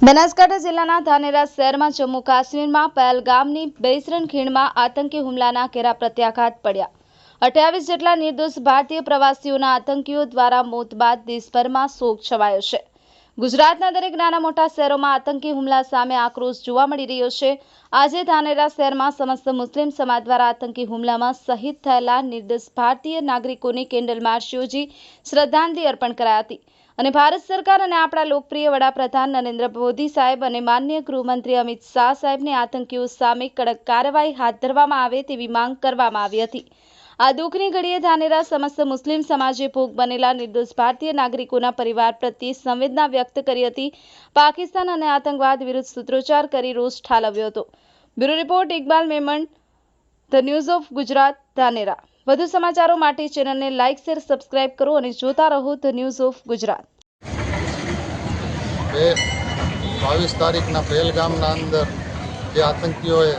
બનાસકાંઠા જિલ્લાના ધાનેરા શહેરમાં જમ્મુ કાશ્મીરમાં પહેલગામની બેસરન ખીણમાં આતંકી હુમલાના ઘેરા પ્રત્યાઘાત પડ્યા. અઠ્યાવીસ જેટલા નિર્દોષ ભારતીય પ્રવાસીઓના આતંકીઓ દ્વારા મોત બાદ દેશભરમાં શોક છવાયો છે. ગુજરાતના દરેક નાના મોટા શહેરોમાં આતંકી હુમલા સામે આક્રોશ જોવા મળી રહ્યો છે. આજે ધાનેરા શહેરમાં સમસ્ત મુસ્લિમ સમાજ દ્વારા આતંકી હુમલામાં શહીદ થયેલા નિર્દોષ ભારતીય નાગરિકોને કેન્ડલ માર્ચ યોજી શ્રદ્ધાંજલિ અર્પણ કરાઈ હતી. અને ભારત સરકાર અને આપણા લોકપ્રિય વડાપ્રધાન નરેન્દ્ર મોદી સાહેબ અને માન્ય ગૃહમંત્રી અમિત શાહ સાહેબને આતંકીઓ સામે કડક કાર્યવાહી હાથ ધરવામાં આવે તેવી માંગ કરવામાં આવી હતી. આ દુઃખની ઘડીએ ધાનેરા સમસ્ત મુસ્લિમ સમાજે ભોગ બનેલા નિર્દોષ ભારતીય નાગરિકોના પરિવાર પ્રત્યે સંવેદના વ્યક્ત કરી હતી. પાકિસ્તાન અને આતંકવાદ વિરુદ્ધ સૂત્રોચ્ચાર કરી રોષ ઠાલવ્યો હતો. Bureau report, Iqbal Memon, the news of Gujarat, Dhanera. વધુ સમાચારો માટે ચેનલને લાઇક શેર સબસ્ક્રાઇબ કરો અને જોતા રહો ધ ન્યૂઝ ઓફ ગુજરાત. બે બાવીસ તારીખના પહેલગામના અંદર જે આતંકીઓએ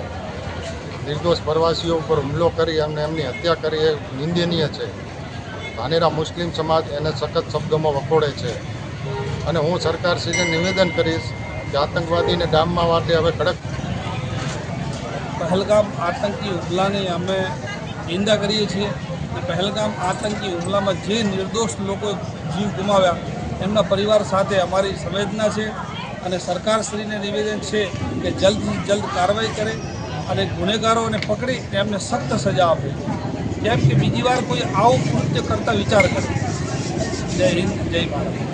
નિર્દોષ પ્રવાસીઓ ઉપર હુમલો કરી અને એમની હત્યા કરી એ નિંદનીય છે. ધાનેરા મુસ્લિમ સમાજ એને સખત શબ્દોમાં વખોડે છે. અને હું સરકારશ્રીને નિવેદન કરીશ કે આતંકવાદીને ડામવા માટે હવે કડક પહેલગામ આતંકી હુમલાની અમે નિંદા કરીએ છીએ અને પહેલગામ આતંકી હુમલામાં જે નિર્દોષ લોકો જીવ ગુમાવ્યા, એમના પરિવાર સાથે અમારી સંવેદના છે અને સરકારશ્રીને નિવેદન છે કે જલ્દથી જલ્દ કાર્યવાહી કરે અને ગુનેગારોને પકડી એમને સખ્ત સજા આપે. કેમ કે બીજી વાર કોઈ આવું કૃત્ય કરતા વિચાર કરે. જય હિન્દ, જય ભારત.